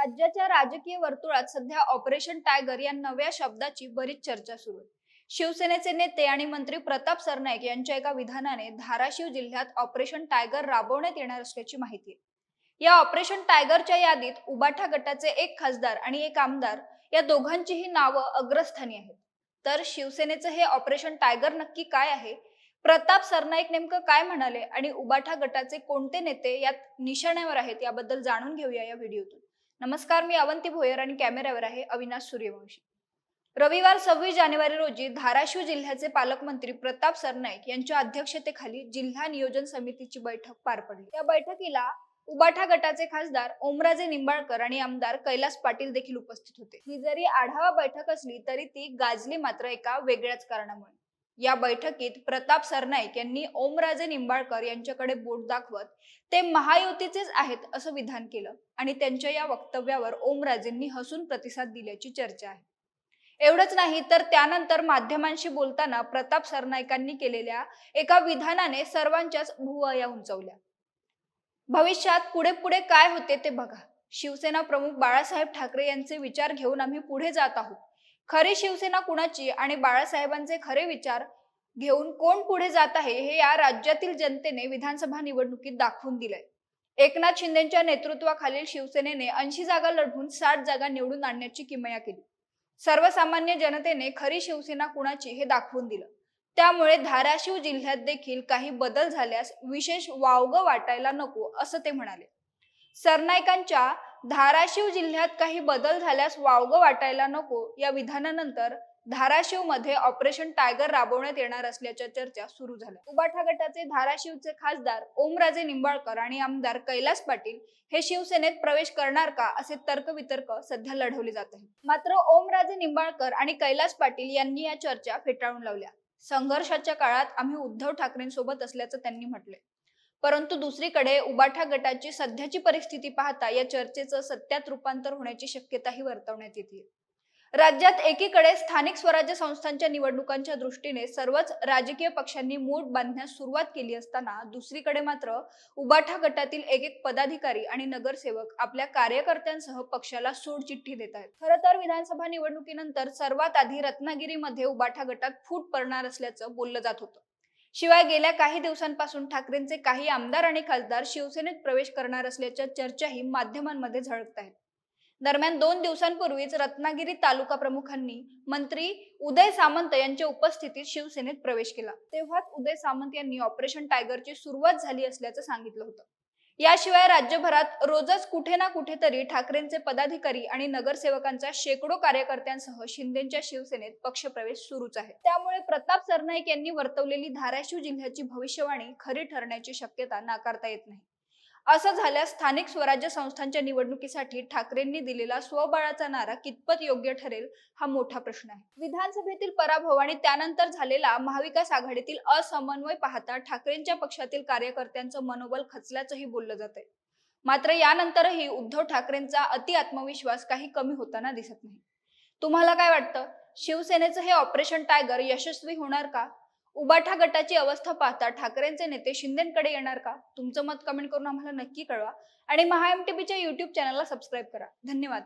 राज्याच्या राजकीय वर्तुळात सध्या ऑपरेशन टायगर या नव्या शब्दाची बरीच चर्चा सुरू आहे. शिवसेनेचे नेते आणि मंत्री प्रताप सरनाईक यांच्या एका विधानाने धाराशिव जिल्ह्यात ऑपरेशन टायगर राबवण्यात येणार असल्याची माहिती आहे. या ऑपरेशन टायगरच्या यादीत उबाठा गटाचे एक खासदार आणि एक आमदार या दोघांचीही नावं अग्रस्थानी आहेत. तर शिवसेनेचं हे ऑपरेशन टायगर नक्की काय आहे? प्रताप सरनाईक नेमकं काय म्हणाले? आणि उबाठा गटाचे कोणते नेते यात निशाण्यावर आहेत याबद्दल जाणून घेऊया या व्हिडिओतून. नमस्कार मी अवंती भोयर आणि कॅमेऱ्यावर आहे अविनाश सूर्यवंशी. रविवार सव्वीस जानेवारी रोजी धाराशिव जिल्ह्याचे पालकमंत्री प्रताप सरनाईक यांच्या अध्यक्षतेखाली जिल्हा नियोजन समितीची बैठक पार पडली. या बैठकीला उबाठा गटाचे खासदार ओमराजे निंबाळकर आणि आमदार कैलास पाटील देखील उपस्थित होते. ही जरी आढावा बैठक असली तरी ती गाजली मात्र एका वेगळ्याच कारणामुळे. या बैठकीत प्रताप सरनाईक यांनी ओमराजे निंबाळकर यांच्याकडे बोट दाखवत ते महायुतीचेच आहेत असं विधान केलं आणि त्यांच्या या वक्तव्यावर ओमराजेंनी हसून प्रतिसाद दिल्याची चर्चा आहे. एवढंच नाही तर त्यानंतर माध्यमांशी बोलताना प्रताप सरनाईकांनी केलेल्या एका विधानाने सर्वांच्याच भुवया उंचवल्या. भविष्यात पुढे पुढे काय होते ते बघा. शिवसेना प्रमुख बाळासाहेब ठाकरे यांचे विचार घेऊन आम्ही पुढे जात आहोत. खरी शिवसेना कुणाची आणि बाळासाहेबांचे खरे विचार घेऊन कोण पुढे जात आहे हे या राज्यातील जनतेने विधानसभा निवडणुकीत दाखवून दिलंय. एकनाथ शिंदेच्या नेतृत्वाखालील शिवसेनेने ऐंशी जागा लढवून साठ जागा निवडून आणण्याची किमया केली. सर्वसामान्य जनतेने खरी शिवसेना कुणाची हे दाखवून दिलं. त्यामुळे धाराशिव जिल्ह्यात देखील काही बदल झाल्यास विशेष वावग वाटायला नको असं ते म्हणाले. सरनाईकांच्या धाराशिव जिल्ह्यात काही बदल झाल्यास वावग वाटायला नको या विधानानंतर धाराशिवमध्ये ऑपरेशन टायगर राबवण्यात येणार असल्याच्या चर्चा सुरू झाल्या. उबाठा गटाचे धाराशिवचे खासदार ओमराजे निंबाळकर आणि आमदार कैलास पाटील हे शिवसेनेत प्रवेश करणार का असे तर्कवितर्क सध्या लढवले जात आहेत. मात्र ओमराजे निंबाळकर आणि कैलास पाटील यांनी या चर्चा फेटाळून लावल्या. संघर्षाच्या काळात आम्ही उद्धव ठाकरेंसोबत असल्याचं त्यांनी म्हटले परंतु दुसरीकडे उबाठा गटाची सध्याची परिस्थिती पाहता या चर्चेचं सत्यात रूपांतर होण्याची शक्यताही वर्तवण्यात येते राज्यात एकीकडे स्थानिक स्वराज्य संस्थांच्या निवडणुकांच्या दृष्टीने सर्वच राजकीय पक्षांनी मूठ बांधण्यास सुरुवात केली असताना दुसरीकडे मात्र उबाठा गटातील एक एक पदाधिकारी आणि नगरसेवक आपल्या कार्यकर्त्यांसह पक्षाला सोडचिठ्ठी देत आहेत. खरं तर विधानसभा निवडणुकीनंतर सर्वात आधी रत्नागिरीमध्ये उबाठा गटात फूट पडणार असल्याचं बोललं जात होतं. शिवाय गेल्या काही दिवसांपासून ठाकरेंचे काही आमदार आणि खासदार शिवसेनेत प्रवेश करणार असल्याच्या चर्चाही माध्यमांमध्ये झळकत आहेत. दरम्यान दोन दिवसांपूर्वीच रत्नागिरी तालुका प्रमुखांनी मंत्री उदय सामंत यांच्या उपस्थितीत शिवसेनेत प्रवेश केला. तेव्हाच उदय सामंत यांनी ऑपरेशन टायगरची सुरुवात झाली असल्याचं सांगितलं होतं. याशिवाय राज्यभरात रोजच कुठे ना कुठेतरी ठाकरेंचे पदाधिकारी आणि नगरसेवकांचा शेकडो कार्यकर्त्यांसह शिंदेच्या शिवसेनेत पक्षप्रवेश सुरूच आहे. त्यामुळे प्रताप सरनाईक यांनी वर्तवलेली धाराशिव जिल्ह्याची भविष्यवाणी खरी ठरण्याची शक्यता नाकारता येत नाही. असं झाल्यास स्थानिक स्वराज्य संस्थांच्या निवडणुकीसाठी ठाकरेंनी दिलेला स्वबळाचा नारा कितपत योग्य ठरेल हा मोठा प्रश्न आहे. विधानसभेतील पराभव आणि त्यानंतर झालेला महाविकास आघाडीतील असमन्वय पाहता ठाकरेंच्या पक्षातील कार्यकर्त्यांचं मनोबल खचल्याचंही बोललं जात आहे मात्र यानंतरही उद्धव ठाकरेंचा अति आत्मविश्वास काही कमी होताना दिसत नाही. तुम्हाला काय वाटतं? शिवसेनेचं हे ऑपरेशन टायगर यशस्वी होणार का? उबाठा गटाची अवस्था पाहता ठाकरेंचे नेते शिंदेकडे येणार का? तुमचं मत कमेंट करून आम्हाला नक्की कळवा. आणि महाएमटीबीच्या युट्यूब चॅनलला सबस्क्राईब करा. धन्यवाद.